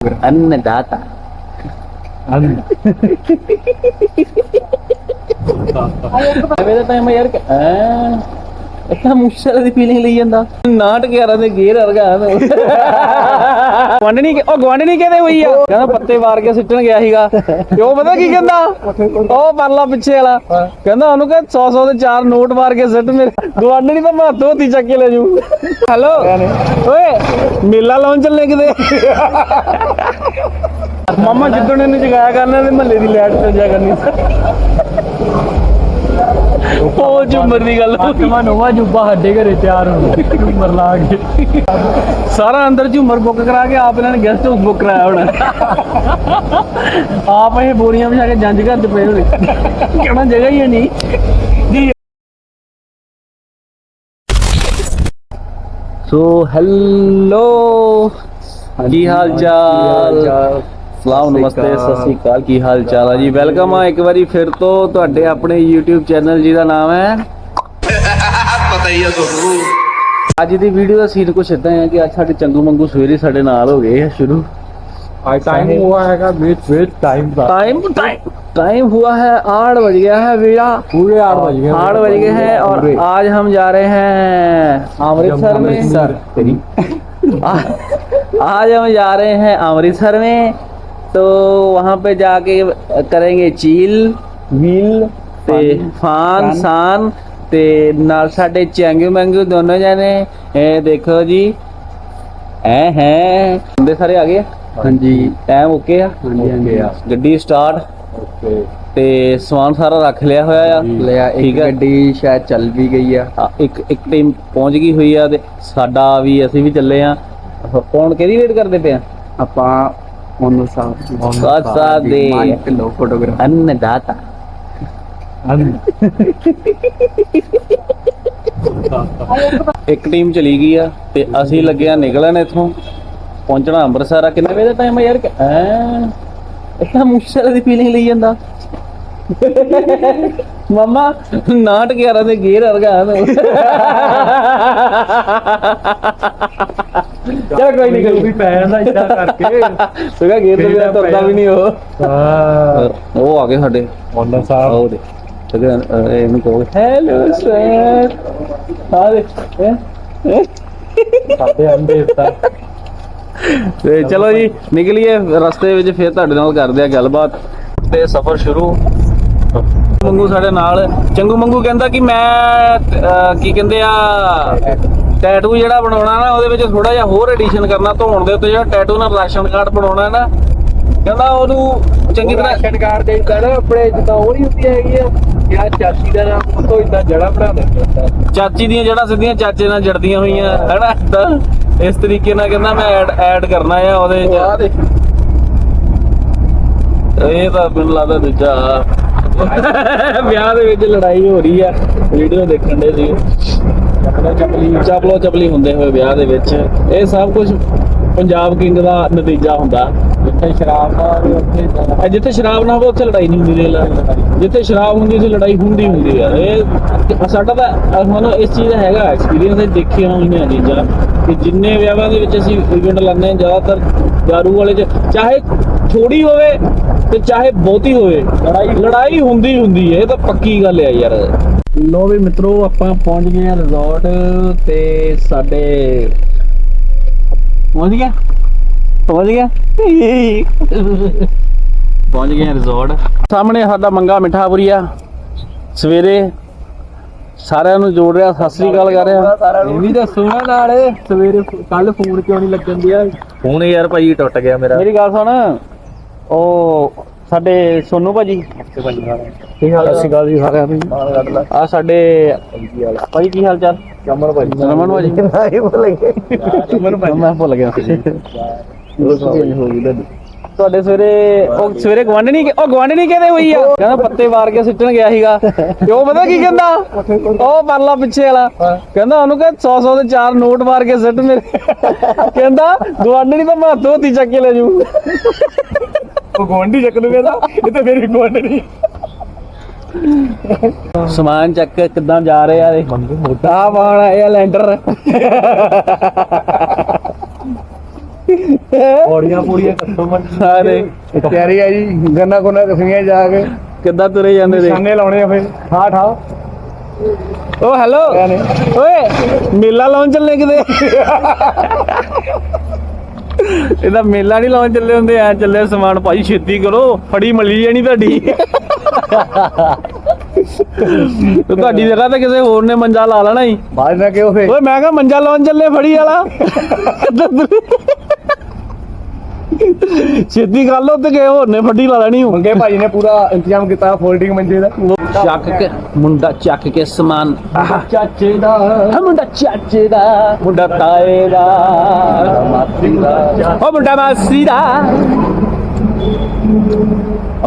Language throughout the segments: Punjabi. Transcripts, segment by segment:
अन्नदाता ਐਵੇਂ ਦਾ ਟਾਈਮ ਯਾਰ ਹਾਂ ਇੱਥੇ ਮੁਸ਼ਕਲ ਦੀ ਫੀਲਿੰਗ ਲਈ ਜਾਂਦਾ ਨਾਟ 11 ਦੇ ਗੇਰ ਵਰਗਾ ਗਵਾਂਡਣੀ ਉਹ ਗਵਾਂਡਣੀ ਕਹਿੰਦੇ ਹੋਈ ਆ ਕਹਿੰਦਾ ਪੱਤੇ ਮਾਰ ਕੇ ਸਿੱਟਣ ਗਿਆ ਸੀਗਾ ਤੇ ਉਹ ਪਤਾ ਕੀ ਕਹਿੰਦਾ ਉਹ ਪਰਲਾ ਪਿੱਛੇ ਵਾਲਾ ਕਹਿੰਦਾ ਉਹਨੂੰ ਕਹ 100 100 ਦੇ ਚਾਰ ਨੋਟ ਮਾਰ ਕੇ ਸਿੱਟ ਮੇਰੇ ਗਵਾਂਡਣੀ ਤਾਂ ਮੈਂ ਧੋਤੀ ਚੱਕ ਕੇ ਲੈ ਜੂ ਹੈਲੋ ਓਏ ਮੇਲਾ ਲਾਉਣ ਚੱਲੇ ਕਿਤੇ? ਮਾਮਾ ਜਿੱਦਣ ਇਹਨੂੰ ਜਗਾਇਆ ਕਰਨਾ ਤੇ ਮਹੱਲੇ ਦੀ ਲਾਈਟ ਚੱਲ ਜਾ ਕਰਨੀ। ਉਹ ਝੁੰਮਰ ਦੀ ਗੱਲ ਹੋ ਗਈ ਨਵਾਂ ਨਵਾਂ ਜੁੱਬਾ ਸਾਡੇ ਘਰੇ ਤਿਆਰ ਹੁੰਦਾ ਝੂਮਰ ਲਾ ਕੇ। ਸਾਰਾ ਅੰਦਰ ਝੁੰਮਰ ਬੁੱਕ ਕਰਾ ਕੇ ਆਪ ਇਹਨਾਂ ਨੇ ਗੈਸਟ ਹਾਊਸ ਬੁੱਕ ਕਰਾਇਆ ਹੋਣਾ। ਆਪ ਇਹ ਬੋਰੀਆਂ ਵਿਛਾ ਕੇ ਜੰਜ ਘਰ ਚ ਪਏ ਹੋਣੇ। ਕਹਿਣਾ ਜਗ੍ਹਾ ਹੀ ਹੈ ਨਹੀਂ। ਸੋ ਹੈਲੋ ਕੀ ਹਾਲ ਚਾਲ? ਸਲਾਮ ਨਮਸਤੇ ਸਤਿ ਸ੍ਰੀ ਅਕਾਲ ਕੀ ਹਾਲ ਚਾਲ ਹੈ ਜੀ? ਵੈਲਕਮ ਆ ਇੱਕ ਵਾਰੀ ਫਿਰ ਤੋਂ ਤੁਹਾਡੇ ਆਪਣੇ YouTube ਚੈਨਲ ਜਿਹਦਾ ਨਾਮ ਹੈ। ਪਤਾ ਹੀ ਆ ਤੁਹਾਨੂੰ। ਅੱਜ ਦੀ ਵੀਡੀਓ ਦਾ ਸੀਨ ਕੁਛ ਇਦਾਂ ਹੈ ਕਿ ਅੱਜ ਸਾਡੇ ਚੰਗੂ ਮੰਗੂ ਸਵੇਰੇ ਸਾਡੇ ਨਾਲ ਹੋ ਗਏ ਆ ਸ਼ੁਰੂ। आज टाइम हुआ है वेट वेट टाइम था टाइम टाइम हुआ है आठ बज गया है भैया पूरे आठ बज गए आठ बज गए हैं और पूरे। आज हम जा रहे हैं अमृतसर में अमृतसर तेरी आ- आज हम जा रहे हैं अमृतसर में तो वहाँ पे जाके करेंगे चील ਵੀਲ ਤੇ ਫਾਨ ਸਾਨ ਤੇ ਨਾਲ ਸਾਡੇ ਚੈਂਗੂ ਮੈਂਗੂ ਦੋਨੋਂ ਜਣੇ ਇਹ ਦੇਖੋ ਜੀ ਐ ਹੈ ਬੰਦੇ ਸਾਰੇ ਆ ਗਏ ਹਾਂਜੀ। ਟਾਈਮ ਓਕੇ ਆ? ਹਾਂਜੀ ਆ। ਗੱਡੀ ਸਟਾਰਟ ओके ਤੇ ਸਮਾਨ ਸਾਰਾ ਰੱਖ ਲਿਆ ਹੋਇਆ ਆ? ਲਿਆ ਇੱਕ ਠੀਕ। ਗੱਡੀ ਸ਼ਾਇਦ ਚੱਲ ਵੀ ਗਈ ਆ। ਆ, ਇੱਕ ਇੱਕ ਟੀਮ ਪਹੁੰਚ ਗਈ ਹੋਈ ਆ ਤੇ ਸਾਡਾ ਵੀ ਅਸੀਂ ਵੀ ਚੱਲੇ ਆ। ਕੌਣ ਕਿਹਦੀ ਵੇਟ ਕਰਦੇ ਪਏ ਆ? ਆਪਾਂ ਉਹਨੂੰ ਸਾਹਿਬ ਸਾਥ ਸਾਥ ਦੇ ਕਿਲੋ ਫੋਟੋਗ੍ਰਾਫ ਅੰਨਦਾਤਾ। ਇੱਕ ਟੀਮ ਚਲੀ ਗਈ ਆ ਤੇ ਅਸੀਂ ਲੱਗੇ ਆ ਨਿਕਲਣ ਇੱਥੋਂ। ਪਹੁੰਚਣਾ ਅੰਮ੍ਰਿਤਸਰ ਆ। ਕਿੰਨੇ ਵਜੇ ਦਾ ਟਾਈਮ ਆ ਯਾਰ? ਐ ਇੱਥੇ ਮੁਸ਼ਕਲ ਦੀ ਫੀਲਿੰਗ ਲਈ ਜਾਂਦਾ। ਮਮਾ ਨਾਟ 11 ਦੇ ਗੇਰ ਵਰਗਾ ਚਲ ਕੋਈ ਨਹੀਂ ਕੋਈ ਵੀ ਪੈ ਜਾਂਦਾ ਇਦਾਂ ਕਰਕੇ। ਸੁਗਾ ਗੇਰ ਤੋਂ ਬਿਨਾਂ ਤੁਰਦਾ ਵੀ ਨਹੀਂ ਉਹ। ਹਾਂ। ਉਹ ਆ ਗਏ ਸਾਡੇ। ਮੌਲਾ ਸਾਹਿਬ। ਆਓ ਦੇ। ਤੇ ਇਹਨੂੰ ਕਹੋ। Hello sir. ਆ ਦੇ? ਸਾਡੇ ਅੰਡੇ ਤਾਂ ਤੇ ਚਲੋ ਜੀ ਨਿਕਲੀਏ ਰਸਤੇ ਵਿੱਚ ਫਿਰ ਤੁਹਾਡੇ ਨਾਲ ਕਰਦੇ ਆ ਗੱਲਬਾਤ। ਤੇ ਸਫ਼ਰ ਸ਼ੁਰੂ। ਮੰਗੂ ਸਾਡੇ ਨਾਲ। ਚੰਗੂ ਮੰਗੂ ਕਹਿੰਦਾ ਕਿ ਮੈਂ ਕੀ ਕਹਿੰਦੇ ਆ ਟੈਟੂ ਜਿਹੜਾ ਬਣਾਉਣਾ ਨਾ ਉਹਦੇ ਵਿੱਚ ਥੋੜਾ ਜਿਹਾ ਹੋਰ ਐਡੀਸ਼ਨ ਕਰਨਾ ਧੋਣ ਦੇ ਉੱਤੇ ਜਿਹੜਾ ਟੈਟੂ ਨਾਲ ਰਾਸ਼ਨ ਕਾਰਡ ਬਣਾਉਣਾ ਨਾ ਕਹਿੰਦਾ ਉਹਨੂੰ ਚੰਗੀ ਤਰ੍ਹਾਂ ਰਾਸ਼ਨ ਕਾਰਡ ਦੇ ਨਾ ਆਪਣੇ ਜਿੱਦਾਂ ਉਹ ਨਹੀਂ ਹੁੰਦੀ ਹੈਗੀ ਆ ਯਾ ਚਾਚੀ ਦਾ ਨਾਮ ਉਹ ਤੋਂ ਇਦਾਂ ਜੜਾ ਬਣਾ ਦਿੰਦੇ ਚਾਚੀ ਦੀਆਂ ਜੜਾਂ ਸਿੱਧੀਆਂ ਚਾਚੇ ਨਾਲ ਜੜਦੀਆਂ ਹੋਈਆਂ ਹੈਨਾ? ਤਾਂ ਇਸ ਤਰੀਕੇ ਨਾਲ ਕਹਿੰਦਾ ਮੈਂ ਐਡ ਐਡ ਕਰਨਾ ਆ ਉਹਦੇ ਚ। ਇਹ ਤਾਂ ਮੈਨੂੰ ਲੱਗਦਾ ਦੂਜਾ ਵਿਆਹ ਦੇ ਵਿੱਚ ਲੜਾਈ ਹੋ ਰਹੀ ਆ। ਵੀਡੀਓ ਦੇਖਣ ਦੇ ਸੀ। ਚਪਲੋ ਚਪਲੀ ਚਪਲੋ ਹੁੰਦੇ ਹੋਏ ਵਿਆਹ ਦੇ ਵਿੱਚ। ਇਹ ਸਭ ਕੁਝ ਪੰਜਾਬ ਕਿੰਗ ਦਾ ਨਤੀਜਾ ਹੁੰਦਾ। ਜਿੱਥੇ ਸ਼ਰਾਬ ਦਾ ਵੀ ਉੱਥੇ ਜਿੱਥੇ ਸ਼ਰਾਬ ਨਾ ਹੋਵੇ ਉੱਥੇ ਲੜਾਈ ਨਹੀਂ ਹੁੰਦੀ ਦੇਖ ਲੈ। ਜਿੱਥੇ ਸ਼ਰਾਬ ਹੁੰਦੀ ਉੱਥੇ ਲੜਾਈ ਹੁੰਦੀ ਹੁੰਦੀ ਆ। ਇਹ ਸਾਡਾ ਤਾਂ ਮਤਲਬ ਇਸ ਚੀਜ਼ ਦਾ ਹੈਗਾ ਐਕਸਪੀਰੀਅੰਸ ਹੈ ਦੇਖੀਆਂ ਹੋਈਆਂ ਚੀਜ਼ਾਂ। ਕਿ ਜਿੰਨੇ ਵਿਆਹਾਂ ਦੇ ਵਿੱਚ ਅਸੀਂ ਇਵੈਂਟ ਲਾਉਂਦੇ ਹਾਂ ਜ਼ਿਆਦਾਤਰ ਦਾਰੂ ਵਾਲੇ ਚ ਚਾਹੇ ਥੋੜੀ ਹੋਵੇ ਤੇ ਚਾਹੇ ਬਹੁਤੀ ਹੋਵੇ ਲੜਾਈ ਲੜਾਈ ਹੁੰਦੀ ਹੁੰਦੀ ਹੈ। ਇਹ ਤਾਂ ਪੱਕੀ ਗੱਲ ਹੈ ਯਾਰ। ਲੋ ਵੀ ਮਿੱਤਰੋ ਆਪਾਂ ਪਹੁੰਚ ਗਏ ਆ ਰਿਜ਼ੋਰਟ ਤੇ ਸਾਡੇ ਪਹੁੰਚ ਗਿਆ? ਪਹੁੰਚ ਗਿਆ? ਪਹੁੰਚ ਗਏ ਆ ਰਿਜ਼ੋਰਟ ਸਾਹਮਣੇ ਸਾਡਾ ਮੰਗਾ ਮਿੱਠਾਪੁਰੀਆ ਸਵੇਰੇ ਸਾਰਿਆਂ ਨੂੰ ਜੋੜ ਰਿਹਾ ਸਤਿ ਸ੍ਰੀ ਅਕਾਲ ਕਰ ਰਿਹਾ। ਇਹ ਵੀ ਦੱਸੋ ਨਾ ਨਾਲ ਸਵੇਰੇ ਕੱਲ ਫੋਨ ਕਿਉਂ ਨਹੀਂ ਲੱਗਣ ਦਿਆ? ਫੋਨ ਯਾਰ ਭਾਈ ਟੁੱਟ ਗਿਆ ਮੇਰਾ। ਮੇਰੀ ਗੱਲ ਸੁਣ ਉਹ ਸਾਡੇ ਸੋਨੂ ਭਾਜੀ। ਕੀ ਹਾਲ ਸਤਿ ਸ਼੍ਰੀ ਅਕਾਲ ਜੀ ਸਾਰਿਆਂ ਨੂੰ। ਆ ਸਾਡੇ ਭਾਈ ਕੀ ਹਾਲ ਚਾਲ? ਕਮਰ ਭਾਜੀ। ਰਮਨ ਭਾਜੀ। ਨਹੀਂ ਭੁੱਲ ਗਏ। ਮੈਨੂੰ ਮੈਂ ਭੁੱਲ ਗਿਆ ਤੁਹਾਡੇ ਸਵੇਰੇ ਉਹ ਸਵੇਰੇ ਗਵਾਂਢਣੀ ਉਹ ਗਵਾਂਢਣੀ ਕਹਿੰਦੇ ਹੋਈ ਆ? ਕਹਿੰਦਾ ਪੱਤੇ ਮਾਰ ਕੇ ਸਿੱਟਣ ਗਿਆ ਸੀਗਾ। ਤੇ ਉਹ ਪਤਾ ਕੀ ਕਹਿੰਦਾ? ਉਹ ਪਰਲਾ ਪਿੱਛੇ ਵਾਲਾ। ਕਹਿੰਦਾ ਉਹਨੂੰ ਕਹ 100 100 ਦੇ ਚਾਰ ਨੋਟ ਮਾਰ ਕੇ ਸਿੱਟ ਮੇਰੇ। ਕਹਿੰਦਾ ਗਵਾਂਢਣੀ ਤਾਂ ਮੈਂ ਧੋਤੀ ਚੱਕ ਕੇ ਲੈ ਜੂ ਉਹ ਗਵਾਂਢੀ ਚੱਕ ਲੂ ਕਹਿੰਦਾ ਇਹ ਤਾਂ ਮੇਰੀ ਗਵਾਂਢਣੀ ਸਮਾਨ ਚੱਕ ਕੇ ਕਿੱਦਾਂ ਜਾ ਰਹੇ ਆ ਇਹ? ਮੋਟਾ। ਆ ਬਾਣ ਆਇਆ ਲੈਂਟਰ ਪੌੜੀਆਂ ਪੂੜੀਆਂ ਕੱਟੋ ਮਨ ਸਾਰੇ ਤਿਆਰੀ ਆ ਜੀ ਗੰਨਾ ਕੋਨਾ ਕਸੀਆਂ ਜਾ ਕੇ। ਕਿੱਦਾਂ ਤੁਰੇ ਜਾਂਦੇ ਦੇ ਨਿਸ਼ਾਨੇ ਲਾਉਣੇ ਆ ਫੇ ਠਾ ਠਾ ਓ ਹੈਲੋ ਨੇ ਓਏ ਮੇਲਾ ਲਾਉਣ ਚੱਲੇ ਕਿਤੇ? ਇਹਦਾ ਮੇਲਾ ਨਹੀਂ ਲਾਉਣ ਚੱਲੇ ਹੁੰਦੇ ਐ ਚੱਲੇ ਸਮਾਨ ਭਾਈ ਛੇਤੀ ਕਰੋ ਫੜੀ ਮੱਲੀ ਜਾਣੀ ਤੁਹਾਡੀ। ਤੇ ਤੁਹਾਡੀ ਜਗ੍ਹਾ ਤੇ ਕਿਸੇ ਹੋਰ ਨੇ ਮੰਜਾ ਲਾ ਲੈਣਾ ਹੀ ਬਾਅਦ ਨਾ ਕਿਉਂ ਫੇ ਓਏ ਮੈਂ ਕਿਹਾ ਮੰਜਾ ਲਾਉਣ ਚੱਲੇ ਫੜੀ ਵਾਲਾ। ਛੇਤੀ ਕਰ ਲੋ ਤੇ ਕਿਸੇ ਹੋਰ ਨੇ ਫੱਡੀ ਲਾ ਲੈਣੀ ਮੰਗੇ ਭਾਈ ਨੇ ਪੂਰਾ ਇੰਤਜ਼ਾਮ ਕੀਤਾ ਫੋਲਡਿੰਗ ਮੰਜੇ ਦਾ। ਚੱਕ ਕੇ ਮੁੰਡਾ ਚੱਕ ਕੇ ਸਮਾਨ। ਚਾਚੇ ਦਾ। ਮੁੰਡਾ ਚਾਚੇ ਦਾ। ਮੁੰਡਾ ਤਾਏ ਦਾ। ਉਹ ਮੁੰਡਾ ਮਾਸੀ ਦਾ।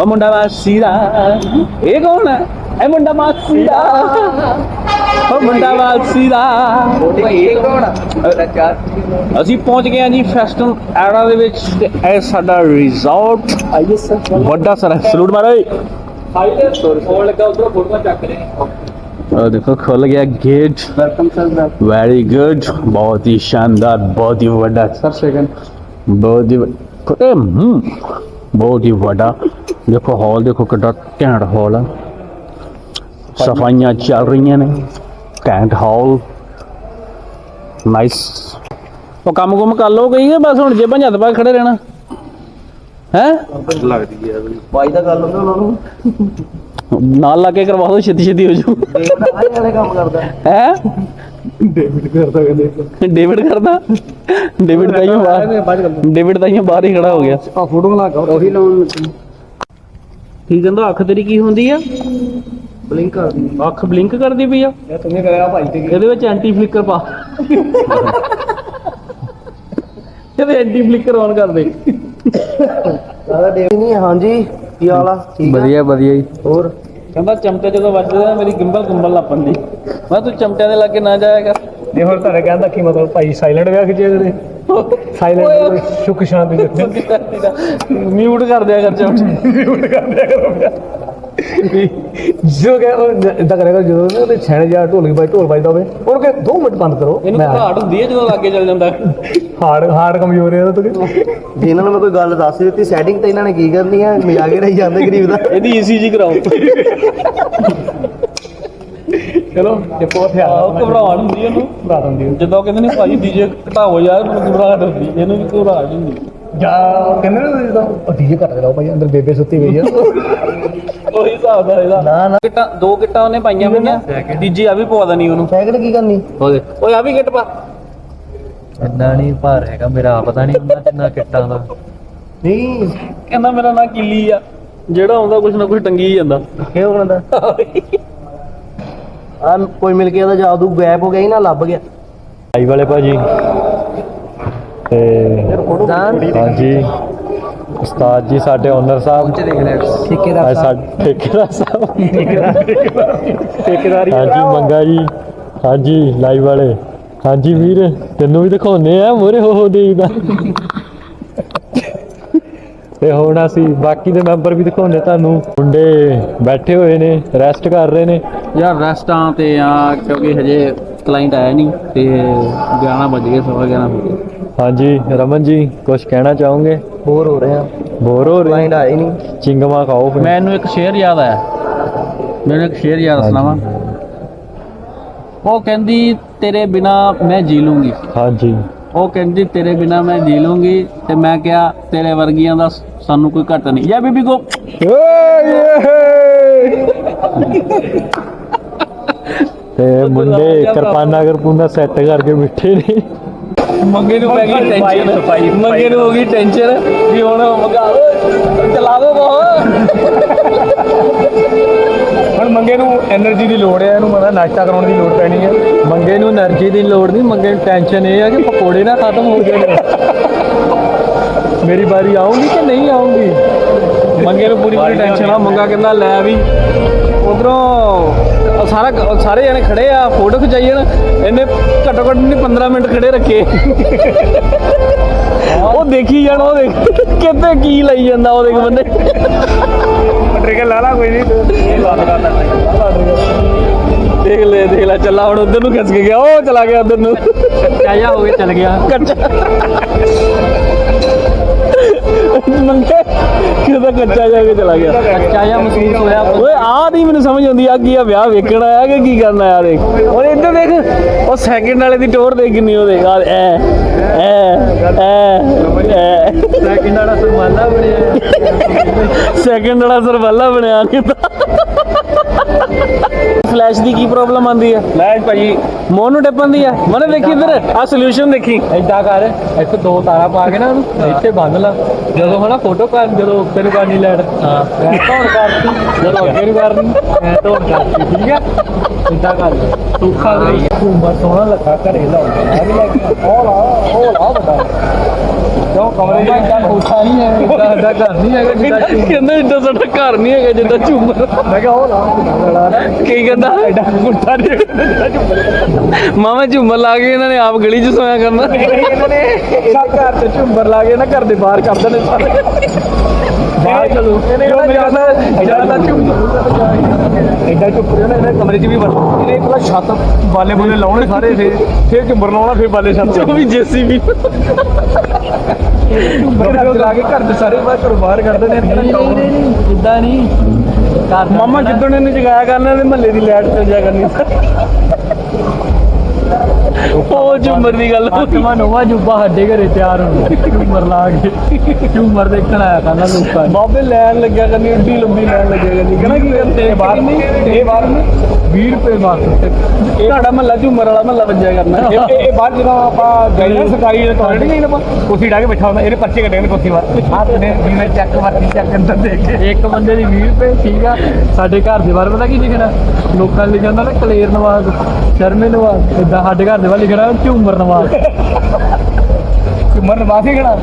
ਉਹ ਮੁੰਡਾ ਮਾਸੀ ਦਾ। ਇਹ ਕੌਣ ਹੈ? ਇਹ ਮੁੰਡਾ ਮਾਸੀ ਦਾ। ਉਹ ਮੁੰਡਾ ਵਾਲਸੀ ਦਾ ਅਸੀਂ ਪਹੁੰਚ ਗਏ ਹਾਂ ਜੀ ਫੈਸਟਨ ਐਰਾ ਦੇ ਵਿੱਚ ਤੇ ਇਹ ਸਾਡਾ ਰਿਜ਼ੋਰਟ ਆਈਏ ਸਰ। ਵੱਡਾ ਸਰ। ਸਲੂਟ ਮਾਰੋ ਫਾਈਲ ਦੇਖੋ ਖੁੱਲ ਗਿਆ ਗੇਟ ਵੈਰੀ ਗੁੱਡ ਬਹੁਤ ਹੀ ਸ਼ਾਨਦਾਰ ਬਹੁਤ ਹੀ ਵੱਡਾ। ਸਰ ਸੈਕੰਡ ਬਹੁਤ ਹੀ ਬਹੁਤ ਹੀ ਵੱਡਾ। ਦੇਖੋ ਹਾਲ ਦੇਖੋ ਕਿੰਨਾ ਘੈਂਟ ਹਾਲ ਆ। ਸਫਾਈਆਂ ਚੱਲ ਰਹੀਆਂ ਨੇ। ਘੈਂਟ ਹਾਲ। ਨਾਈਸ ਉਹ ਕੰਮ ਕੁਮ ਕਰ ਲੋ ਗਈ ਬਸ ਹੁਣ ਜੇਬਾਂ ਹੱਥ ਪਾ ਖੜੇ ਰਹਿਣਾ। ਹੈ? ਭਾਈ ਦਾ ਗੱਲ ਹੁੰਦਾ ਉਹਨਾਂ ਨੂੰ। ਨਾਲ ਲਾ ਕੇ ਕਰਵਾ ਦੋ ਛੇਤੀ ਛੇਤੀ ਹੋ ਜਾਊ। ਆਏ ਵਾਲੇ ਕੰਮ ਕਰਦਾ। ਹੈ? ਡੇਵਿਡ ਕਰਦਾ ਕਹਿੰਦੇ। ਡੇਵਿਡ ਕਰਦਾ? ਡੇਵਿਡ ਤਾਂ ਹੀ ਬਾਹਰ ਡੇਵਿਡ ਤਾਂ ਹੀ ਬਾਹਰ ਹੀ ਖੜਾ ਹੋ ਗਿਆ। ਆ ਫੋਟੋ ਬਣਾ ਕੇ ਉਹੀ ਲਾਉਣ ਕੀ ਕਹਿੰਦਾ ਅੱਖ ਤੇਰੀ ਕੀ ਹੁੰਦੀ ਆ? ਬਲਿੰਕ ਕਰਦੀ ਅੱਖ ਬਲਿੰਕ ਕਰਦੀ ਪਈ ਆ? ਇਹ ਤੁਮਨੇ ਕਰਿਆ ਭਾਈ ਤੇ ਇਹਦੇ ਵਿੱਚ ਐਂਟੀ ਫਲਿਕਰ ਪਾ। ਇਹਦੇ ਐਂਟੀ ਫਲਿਕਰ ਔਨ ਕਰ ਦੇ। ਦਾਦਾ ਡੇਵਿਡ ਨਹੀਂ ਹਾਂਜੀ ਕੀ ਹਾਲ ਆ? ਠੀਕ ਵਧੀਆ ਵਧੀਆ ਜੀ। ਹੋਰ? ਕਹਿੰਦਾ ਚਮਟੇ ਜਦੋਂ ਵੱਜਦੇ ਆ ਮੇਰੀ ਗਿੰਬਲ ਗੁੰਬਲ ਲੱਪਣ ਦੀ ਮੈਂ ਤੂੰ ਚਮਟਿਆਂ ਦੇ ਲਾਗੇ ਨਾ ਜਾਇਆ ਕਰ। ਨਹੀਂ ਹੁਣ ਤੁਹਾਡੇ ਕਹਿੰਦਾ ਕੀ ਮਤਲਬ? ਭਾਈ ਸਾਇਲੈਂਟ ਵਿਆਹ ਖਿਚੇ ਜਿਹੜੇ ਸਾਇਲੈਂਟ ਸੁਖ ਸ਼ਾਂਤੀ ਜਿੱਥੇ ਮਿਊਟ ਕਰ ਦਿਆ ਕਰ ਚਮਟੇ ਮਿਊਟ ਕਰ ਦਿਆ ਕਰੋ ਜੋ ਕਿ ਉਹ ਇਦਾਂ ਕਰੇਗਾ ਜਦੋਂ ਨਾ ਉਹਦੇ ਛੈਣੇ ਜਾ ਢੋਲਕੀ ਬਾਈ ਢੋਲ ਵੱਜਦਾ ਹੋਵੇ ਉਹ ਕਿ 2 ਮਿੰਟ ਬੰਦ ਕਰੋ ਇਹਨੂੰ ਘਾਟ ਹੁੰਦੀ ਹੈ ਜਦੋਂ ਲਾਗੇ ਚੱਲ ਜਾਂਦਾ। ਹਾਰਡ ਹਾਰਡ ਕਮਜ਼ੋਰ ਹੈ ਉਹਦਾ ਤੂੰ। ਜੇ ਇਹਨਾਂ ਨੂੰ ਮੈਂ ਕੋਈ ਗੱਲ ਦੱਸ ਦਿੱਤੀ ਸੈਟਿੰਗ ਤਾਂ ਇਹਨਾਂ ਨੇ ਕੀ ਕਰਨੀ ਹੈ ਮਜ਼ਾਕ ਹੀ ਰਹੀ ਜਾਂਦੇ ਗਰੀਬ ਦਾ। ਇਹਦੀ ਈਸੀਜੀ ਕਰਾਓ। ਚਲੋ ਤੇ ਪੋਥ ਆ ਆਹ ਘਬਰਾਹਟ ਹੁੰਦੀ ਇਹਨੂੰ ਬਰਾ ਦਿੰਦੀ ਜਦੋਂ ਕਹਿੰਦੇ ਨੇ ਭਾਜੀ ਡੀਜੇ ਘਟਾਓ ਯਾਰ ਮੈਨੂੰ ਘਬਰਾਹਟ ਹੁੰਦੀ। ਇਹਨੂੰ ਵੀ ਘਬਰਾਹਟ ਹੁੰਦੀ। ਜਾ ਕਹਿੰਦੇ ਨਾ ਜਦੋਂ ਉਹ ਡੀਜੇ ਘੱਟ ਕਰਾਓ ਭਾਈ ਅੰਦਰ ਬੇਬੇ ਸੁੱਤੀ ਪਈ ਆ। ਉਹੀ ਹਿਸਾਬ ਦਾ ਇਹਦਾ। ਨਾ ਨਾ। ਕਿੱਟਾਂ ਦੋ ਕਿੱਟਾਂ ਉਹਨੇ ਪਾਈਆਂ ਹੋਈਆਂ। ਤੀਜੀ ਆ ਵੀ ਪਵਾ ਦੇਣੀ ਉਹਨੂੰ। ਸੈਕਿੰਡ ਕੀ ਕਰਨੀ? ਉਹਦੇ। ਓਏ ਆ ਵੀ ਕਿੱਟ ਪਾ। ਇੰਨਾ ਨਹੀਂ ਭਾਰ ਹੈਗਾ ਮੇਰਾ ਪਤਾ ਨਹੀਂ ਉਹਨਾਂ ਜਿੰਨਾ ਕਿੱਟਾਂ ਦਾ। ਨਹੀਂ। ਕਹਿੰਦਾ ਮੇਰਾ ਨਾਂ ਕਿੱਲੀ ਆ। ਜਿਹੜਾ ਆਉਂਦਾ ਕੁਛ ਨਾ ਕੁਛ ਟੰਗੀ ਜਾਂਦਾ। ਕੀ ਹੋਣਾ ਦਾ ਆ ਕੋਈ ਮਿਲ ਗਿਆ ਤਾਂ ਜਾਦੂ ਗਾਇਬ ਹੋ ਗਿਆ ਹੀ ਨਾ ਲੱਭ ਗਿਆ। ਆਈ ਵਾਲੇ ਭਾਜੀ। ਤੇ ਹਾਂਜੀ। ਉਸਤਾਦ ਜੀ ਸਾਡੇ ਓਨਰ ਸਾਹਿਬ। ਠੇਕੇਦਾਰ ਸਾਡੇ ਠੇਕੇਦਾਰ ਸਾਹਿਬ। ਠੇਕੇਦਾਰੀ। ਹਾਂਜੀ ਮੰਗਾ ਜੀ। ਹਾਂਜੀ ਲਾਈਵ ਵਾਲੇ। ਹਾਂਜੀ ਵੀਰ ਤੈਨੂੰ ਵੀ ਦਿਖਾਉਨੇ ਆ ਮੋਰੇ ਹੋ ਹੋ ਦੇਈਦਾ ਤੇ ਹੁਣ ਅਸੀਂ ਬਾਕੀ ਦੇ ਮੈਂਬਰ ਵੀ ਦਿਖਾਉਨੇ ਤੁਹਾਨੂੰ। ਮੁੰਡੇ ਬੈਠੇ ਹੋਏ ਨੇ ਰੈਸਟ ਕਰ ਰਹੇ ਨੇ। ਯਾਰ ਰੈਸਟਾਂ ਤੇ ਆ ਕਿਉਂਕਿ ਹਜੇ ਕਲਾਇੰਟ ਆਇਆ ਨਹੀਂ ਤੇ 11 ਵਜ ਗਏ ਸਵਾ 11 ਹੋ ਗਏ। ਹਾਂਜੀ ਰਮਨ ਜੀ ਕੁਝ ਕਹਿਣਾ ਚਾਹੋਗੇ? ਬੋਰ ਹੋ ਰਹੇ ਆ। ਬੋਰ ਹੋ ਰਹੇ? ਕਲਾਇੰਟ ਆਏ ਨਹੀਂ। ਚਿੰਗਮਾ ਖਾਓ ਫਿਰ। ਮੈਨੂੰ ਇੱਕ ਸ਼ੇਰ ਯਾਦ ਆਇਆ। ਮੈਨੂੰ ਇੱਕ ਸ਼ੇਰ ਯਾਦ ਸੁਣਾਵਾ। ਉਹ ਕਹਿੰਦੀ ਤੇਰੇ ਬਿਨਾ ਮੈਂ ਜੀ ਲੂੰਗੀ। ਹਾਂਜੀ। ਉਹ ਕਹਿੰਦੀ ਤੇਰੇ ਬਿਨਾ ਮੈਂ ਜੀ ਲੂੰਗੀ। ਤੇ ਮੈਂ ਕਿਹਾ ਤੇਰੇ ਵਰਗੀਆਂ ਦਾ ਸਾਨੂੰ ਕੋਈ ਘਟ ਨਹੀਂ। ਯਾ ਬੀਬੀ ਕੋ ਤੇ ਮੁੰਡੇ ਕਿਰਪਾਨਾ ਕਿਰਪੂਨਾ ਸੈੱਟ ਕਰਕੇ ਬਿਠੇ ਨੇ ਮੰਗੇ ਨੂੰ ਪੈ ਗਈ ਟੈਨਸ਼ਨ ਮੰਗੇ ਨੂੰ ਹੋ ਗਈ ਟੈਨਸ਼ਨ ਵੀ ਹੁਣ ਮੰਗਾ ਚਲਾ ਦੋ ਕੋ ਹੁਣ ਮੰਗੇ ਨੂੰ એનર્ਜੀ ਦੀ ਲੋੜ ਹੈ ਇਹਨੂੰ ਮਨਾ ਨਾਸ਼ਤਾ ਕਰਾਉਣ ਦੀ ਲੋੜ ਪੈਣੀ ਹੈ ਮੰਗੇ ਨੂੰ એનર્ਜੀ ਦੀ ਲੋੜ ਨਹੀਂ, ਮੰਗੇ ਨੂੰ ਟੈਨਸ਼ਨ ਇਹ ਹੈ ਕਿ ਪਕੌੜੇ ਨਾ ਖਤਮ ਹੋ ਜਾਣ। ਮੇਰੀ ਵਾਰੀ ਆਉਂਗੀ ਕਿ ਨਹੀਂ ਆਉਂਗੀ ਮੰਗੇ ਨੂੰ ਪੂਰੀ ਪੂਰੀ ਟੈਨਸ਼ਨ ਆ, ਮੰਗਾ ਕਹਿੰਦਾ ਲੈ ਵੀ। ਉਧਰੋਂ ਸਾਰਾ ਸਾਰੇ ਜਣੇ ਖੜੇ ਆ ਫੋਟੋ ਖਿਚਾਈ ਨਾ ਇਹਨੇ ਘੱਟੋ ਘੱਟ ਨਹੀਂ 15 ਮਿੰਟ ਖੜੇ ਰੱਖੇ। ਉਹ ਦੇਖੀ ਜਾਣ ਉਹ ਦੇਖ। ਕਿਤੇ ਕੀ ਲਈ ਜਾਂਦਾ ਉਹ ਦੇਖ ਬੰਦੇ। ਟ੍ਰਿਗਰ ਲਾ ਲਾ ਕੋਈ ਨਹੀਂ। ਦੇਖ ਲੈ ਦੇਖ ਲੈ ਚੱਲਾ ਹੁਣ ਉਧਰ ਨੂੰ ਖਿੱਚ ਕੇ ਗਿਆ ਉਹ ਚਲਾ ਗਿਆ ਉਧਰ ਨੂੰ। ਚਾਇਆ ਹੋ ਗਿਆ ਚੱਲ ਗਿਆ। ਕੱਚਾ। ਮੰਗੇ ਕਿਹਦਾ ਕੱਚਾ ਜਾ ਕੇ ਚਲਾ ਗਿਆ। ਕੱਚਾ ਜਿਹਾ ਮਹਿਸੂਸ ਹੋਇਆ। ਓਏ ਆ ਨਹੀਂ ਮੈਨੂੰ ਸਮਝ ਆਉਂਦੀ ਆ ਕੀ ਆ ਵਿਆਹ ਵੇਖਣ ਆਇਆ ਕਿ ਕੀ ਕਰਨ ਆਇਆ ਦੇਖ। ਓਏ ਇੱਧਰ ਦੇਖ ਉਹ ਸੈਕਿੰਡ ਵਾਲੇ ਦੀ ਟੋਰ ਦੇਖ ਕਿੰਨੀ ਉਹਦੇ। ਆ ਐ ਐ ਐ ਸੈਕਿੰਡ ਵਾਲਾ ਸਰਮਾਨਾ ਬਣਿਆ। ਸੈਕਿੰਡ ਵਾਲਾ ਸਰਵਾਲਾ ਬਣਿਆ ਕਿਤਾ ਫਲੈਸ਼ ਦੀ ਕੀ ਪ੍ਰੋਬਲਮ ਆਂਦੀ ਹੈ ਫਲੈਸ਼ ਭਾਜੀ। ਮੋਨੂ ਟਿਪਣ ਦੀ ਹੈ ਮਨੇ ਦੇਖੀ ਇੱਧਰ ਆ ਸੋਲੂਸ਼ਨ ਦੇਖੀ। ਏਦਾਂ ਕਰ ਇੱਥੇ ਦੋ ਤਾਰਾ ਪਾ ਕੇ ਨਾ ਉਹਨੂੰ ਇੱਥੇ ਬੰਨ ਲਾ। ਜਦੋਂ ਹਨਾ ਫੋਟੋ ਕਰ ਜਦੋਂ ਉੱਤੇ ਨੂੰ ਕਰਨੀ ਲੈਟ ਹਾਂ। ਧੌਣ ਕਰਤੀ ਜਦੋਂ ਅੱਗੇ ਨੂੰ ਕਰਨੀ ਐ ਧੌਣ ਕਰਤੀ ਠੀਕ ਹੈ ਏਦਾਂ ਕਰ ਸੁੱਖਾ ਗਈ ਝੂਮਰ ਸੋਹਣਾ ਲੱਗਾ ਘਰੇ ਲਾਉਂਦਾ। ਆ ਵੀ ਲੱਗ। ਉਹ ਲਾ ਉਹ ਲਾ ਵੱਡਾ। ਕਿਉਂ ਕਮਰੇ ਦਾ ਇੰਨਾ ਕੋਠਾ ਨਹੀਂ ਹੈ ਏਦਾਂ ਏਦਾਂ ਘਰ ਨਹੀਂ ਹੈਗਾ ਜਿੱਦਾਂ ਝੂਮਰ। ਕਹਿੰਦਾ ਇੱਡਾ ਸਾਡਾ ਘਰ ਨਹੀਂ ਹੈਗਾ ਜਿੱਦਾਂ ਝੂਮਰ। ਮੈਂ ਕਿਹਾ ਉਹ ਲਾ ਕੀ ਕਹਿੰਦਾ? ਐਡਾ ਗੁੱਟਾ ਨਹੀਂ ਹੈਗਾ ਜਿੱਦਾਂ ਝੂਮਰ। ਮਾਮਾ ਝੂਮਰ ਲਾ ਕੇ ਇਹਨਾਂ ਨੇ ਆਪ ਗਲੀ 'ਚ ਸੋਇਆ ਕਰਨਾ। ਇਹਨਾਂ ਨੇ ਇਹਦੇ ਘਰ ਤੇ ਝੁੰਬਰ ਲਾ ਕੇ ਨਾ ਘਰ ਦੇ ਬਾਹਰ ਕਰ ਦੇਣੇ ਸਾਰੇ। ਬਾਹਰ ਚਲੋ ਇਹਨੇ ਜ਼ਿਆਦਾ ਜ਼ਿਆਦਾ ਝੁੰਬਰ ਐਡਾ ਝੁੰਬਰ ਨਾ ਇਹਨੇ ਕਮਰੇ 'ਚ ਵੀ ਵਰਤ ਇਹਨੇ ਪਹਿਲਾਂ ਛੱਤ ਬਾਲੇ ਬੁਲੇ ਲਾਉਣੇ ਸਾਰੇ ਫੇਰ ਫੇਰ ਝੁੰਬਰ ਲਾਉਣਾ ਫੇਰ ਬਾਲੇ ਛੱਤ ਜੋ ਵੀ ਜੇਸੀਬੀ। ਝੁੰਬਰ ਲਾ ਕੇ ਘਰ ਦੇ ਸਾਰੇ ਬਾਹਰ ਘਰੋਂ ਬਾਹਰ ਕਰ ਦੇਣੇ ਨਹੀਂ ਨਹੀਂ ਨਹੀਂ ਜਿੱਦਾਂ ਨਹੀਂ ਘਰ ਦਾ ਮਾਮਾ ਜਿੱਦਣ ਇਹਨੂੰ ਜਗਾਇਆ ਕਰਨਾ ਤੇ ਮਹੱਲੇ ਦੀ ਲਾਈਟ ਚੱਲ ਜਾ ਕਰਨੀ। ਉਹ ਝੂਮਰ ਦੀ ਗੱਲ ਆਤਮਾ ਨੋਵਾ ਜੁੱਬਾ ਸਾਡੇ ਘਰੇ ਤਿਆਰ ਹੁੰਦਾ ਝੁੰਮਰ ਲਾ ਕੇ ਝੁੰਮਰ ਦੇਖਣ ਆਇਆ ਕਰਨਾ ਲੋਕਾਂ ਨੇ। ਬਾਬੇ ਲੈਣ ਲੱਗਿਆ ਕਰਨੀ ਏਡੀ ਲੰਬੀ ਲੈਣ ਲੱਗਿਆ ਕਰਨੀ। ਕਹਿੰਦਾ ਕੀ ਕਰਦੇ ਬਾਹਰ ਨਹੀਂ ਇਹ ਬਾਹਰ ਨਹੀਂ 20 ਰੁਪਏ ਮਾਸਟਰ ਇਹ ਸਾਡਾ ਮਹੱਲਾ ਝੂਮਰ ਵਾਲਾ ਮਹੱਲਾ ਵੱਜਿਆ ਕਰਨਾ। ਇਹ ਬਾਅਦ ਜਦੋਂ ਆਪਾਂ ਗਏ ਨਾ ਸਰਕਾਰੀ ਟਾਇਲਟ ਨਹੀਂ ਆਪਾਂ ਕੁਰਸੀ ਢਾ ਕੇ ਬੈਠਾ ਹੁੰਦਾ ਇਹਦੇ ਪਰਚੇ ਕੱਢੇ ਨੇ ਕੁਰਸੀ ਵਾਰ ਆਹ ਤੇ ਜਿਵੇਂ ਚੱਕ ਵਰਤੀ ਚੱਕ ਅੰਦਰ ਦੇ ਕੇ। ਇੱਕ ਬੰਦੇ ਦੀ 20 ਰੁਪਏ ਠੀਕ ਆ। ਸਾਡੇ ਘਰ ਦੇ ਬਾਰੇ ਪਤਾ ਕੀ ਲਿਖਣਾ ਲੋਕਾਂ ਨੇ ਲਿਖਿਆ ਹੁੰਦਾ ਨਾ ਕਲੇਰ ਨਵਾਜ਼ ਸ਼ਰਮੇ ਨਵਾਜ਼ ਇਦਾਂ ਸਾਡੇ ਘਰ ਦੇ ਬਾਰੇ ਲਿਖਣਾ ਝੂਮਰ ਨਵਾਜ਼। ਝੁੰਮਰ ਨਵਾਜ਼ ਹੀ ਖੜਾ।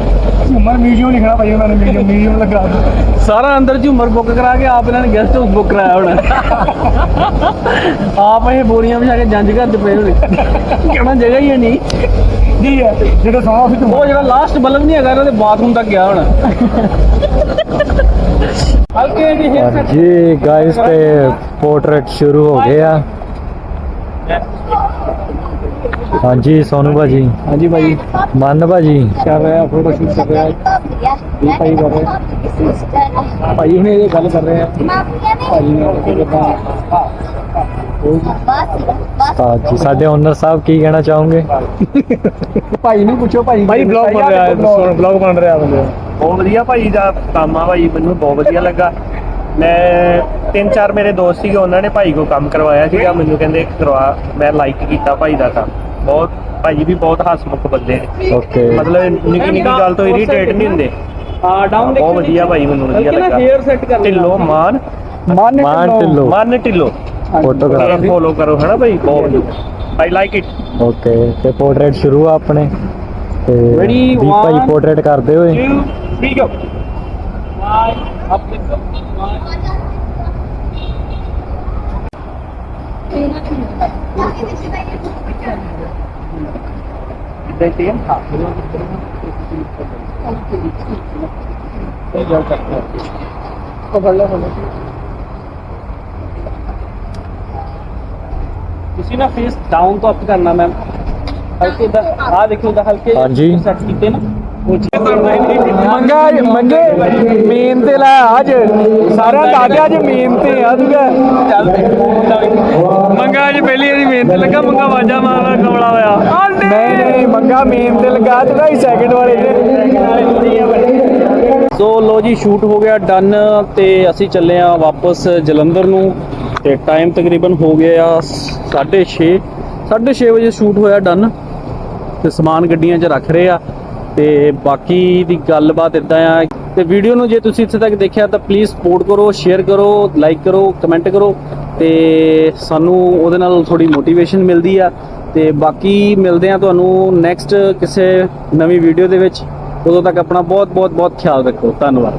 ਝੁੰਮਰ ਮਿਊਜ਼ੀਅਮ ਲਿਖਣਾ ਭਾਈ ਉਹਨਾਂ ਨੇ ਮਿਊਜ਼ੀਅਮ ਮਿਊਜ਼ੀਅਮ ਲਗਾ ਦਿੱਤਾ ਸਾਰਾ ਅੰਦਰ ਝੂਮਰ ਬੁੱਕ ਕਰਾ ਕੇ ਆਪ ਇਹਨਾਂ ਨੇ ਗੈਸਟ ਹਾਊਸ ਬੁੱਕ ਕਰਾਇਆ ਹੋਣਾ। ਆਪ ਇਹ ਬੋਰੀਆਂ ਵਿਛਾ ਕੇ ਜੰਜ ਘਰ ਚ ਪਏ ਹੋਣੇ। ਕਹਿਣਾ ਜਗ੍ਹਾ ਹੀ ਹੈ ਨਹੀਂ। ਜੀ ਹੈ ਜਦੋਂ ਸੌਂ ਸੀ ਉਹ ਜਿਹੜਾ ਲਾਸਟ ਬਲਬ ਨਹੀਂ ਹੈਗਾ ਇਹਨਾਂ ਦੇ ਬਾਥਰੂਮ ਤੱਕ ਗਿਆ ਹੋਣਾ। ਹਲਕੇ ਜੀ ਗਾਇਸ ਤੇ ਪੋਰਟਰੇਟ ਸ਼ੁਰੂ ਹੋ ਗਏ ਆ। ਹਾਂਜੀ ਸੋਨੂ ਭਾਜੀ। ਹਾਂਜੀ ਭਾਈ ਮੰਨ ਭਾਜੀ। ਕਰ ਰਿਹਾ ਫੋਟੋ ਸ਼ੂਟ ਕਰ ਰਿਹਾ। ਇਹ ਭਾਈ ਕਰ ਰਹੇ। ਭਾਈ ਹੁਣੇ ਇਹ ਗੱਲ ਕਰ ਰਹੇ। ਆ ਨੇ ਜੀ ਸਾਡੇ ਓਨਰ ਸਾਹਿਬ ਕੀ ਕਹਿਣਾ ਚਾਹੋਗੇ? ਭਾਈ ਨੂੰ ਪੁੱਛੋ ਭਾਈ ਭਾਈ ਬਲੌਗ ਬਣ ਰਿਹਾ ਹੈ ਬਲੌਗ ਬਣ ਰਿਹਾ ਬੰਦੇ ਬਹੁਤ ਵਧੀਆ ਭਾਈ ਦਾ ਕੰਮ ਆ ਭਾਈ ਮੈਨੂੰ ਬਹੁਤ ਵਧੀਆ ਲੱਗਾ। ਮੈਂ ਤਿੰਨ ਚਾਰ ਮੇਰੇ ਦੋਸਤ ਸੀਗੇ ਉਹਨਾਂ ਨੇ ਭਾਈ ਕੋ ਕੰਮ ਕਰਵਾਇਆ ਸੀਗਾ। ਮੈਨੂੰ ਕਹਿੰਦੇ ਕਰਵਾ ਮੈਂ ਲਾਈਕ ਕੀਤਾ ਭਾਈ ਦਾ ਕੰਮ ਬਹੁਤ ਭਾਈ ਵੀ ਬਹੁਤ ਹਸਮੁਖ ਬੰਦੇ ਨੇ। ਓਕੇ ਮਤਲਬ ਨਿੱਕੀ ਨਿੱਕੀ ਗੱਲ ਤੋਂ ਇਰੀਟੇਟ ਨਹੀਂ ਹੁੰਦੇ। ਹਾਂ ਡਾਊਨ ਬਹੁਤ ਵਧੀਆ ਭਾਈ ਮੈਨੂੰ ਵਧੀਆ ਲੱਗਾ। ਹੇਅਰ ਸੈੱਟ ਕਰ ਢਿੱਲੋ ਮਾਨ। ਮਾਨ ਮਾਨ ਢਿੱਲੋਂ। ਮਾਨ ਢਿੱਲੋ। ਫੋਟੋਗ੍ਰਾਫੀ ਫੋਲੋ ਕਰੋ ਹਨਾ ਭਾਈ? ਬਹੁਤ ਆਈ ਲਾਈਕ ਇਟ ਓਕੇ ਤੇ ਪੋਰਟਰੇਟ ਸ਼ੁਰੂ ਆ ਆਪਣੇ। ਤੇ ਦੀਪ ਭਾਈ ਪੋਰਟਰੇਟ ਕਰਦੇ ਹੋਏ। ਵੀ ਗੋ ਦੇਖੀਏ ਹਾਂ ਤੁਸੀਂ ਨਾ ਫੇਸ ਡਾਊਨ ਤੋਂ ਅਪ ਕਰਨਾ ਮੈਮ ਹਲਕੇ ਦਾ ਆ ਦੇਖੋ ਦਾ ਹਲਕੇ ਹਾਂਜੀ। ਸੈੱਟ ਕੀਤੇ ਨਾ ਉਹ ਚੀਜ਼ ਮੰਗਾ ਮੰਗੇ। ਮੇਨ ਤੇ ਲੈ ਅੱਜ। ਸਾਰਿਆਂ ਦਾ ਅੱਜ ਅੱਜ ਮੇਨ ਤੇ ਆ ਤੂੰ ਮੰਗਾ ਅੱਜ ਪਹਿਲੀ ਵਾਰੀ ਮਿਹਨਤ ਲੱਗਾ ਮੰਗਾ ਵਾਜਾ ਮਾਰਦਾ ਕਮਲਾ ਹੋਇਆ। ਨਹੀਂ ਨਹੀਂ ਮੰਗਾ ਮੇਨ ਤੇ ਲਗਾ ਤੂੰ ਹੀ ਸੈਕਿੰਡ ਵਾਲੇ ਸੋ ਲੋ ਜੀ ਸ਼ੂਟ ਹੋ ਗਿਆ ਡਨ ਤੇ ਅਸੀਂ ਚੱਲੇ ਆ ਵਾਪਸ ਜਲੰਧਰ ਨੂੰ। ਤੇ ਟਾਈਮ ਤਕਰੀਬਨ ਹੋ ਗਿਆ 6:30 6:30 ਵਜੇ ਸ਼ੂਟ ਹੋਇਆ ਡਨ ਤੇ ਸਮਾਨ ਗੱਡੀਆਂ 'ਚ ਰੱਖ ਰਹੇ ਆ। ਤੇ ਬਾਕੀ ਦੀ ਗੱਲਬਾਤ ਇਦਾਂ ਆ। ਤੇ ਵੀਡੀਓ ਨੂੰ ਜੇ ਤੁਸੀਂ ਇੱਥੇ ਤੱਕ ਦੇਖਿਆ ਤਾਂ ਪਲੀਜ਼ ਸਪੋਰਟ ਕਰੋ ਸ਼ੇਅਰ ਕਰੋ ਲਾਈਕ ਕਰੋ ਕਮੈਂਟ ਕਰੋ ਤੇ ਸਾਨੂੰ ਉਹਦੇ ਨਾਲ ਥੋੜੀ ਮੋਟੀਵੇਸ਼ਨ ਮਿਲਦੀ ਆ। ਤੇ ਬਾਕੀ ਮਿਲਦੇ ਆ ਤੁਹਾਨੂੰ ਨੈਕਸਟ ਕਿਸੇ ਨਵੀਂ ਵੀਡੀਓ ਦੇ ਵਿੱਚ। ਉਦੋਂ ਤੱਕ ਆਪਣਾ ਬਹੁਤ ਬਹੁਤ ਬਹੁਤ ਖਿਆਲ ਰੱਖੋ। ਧੰਨਵਾਦ।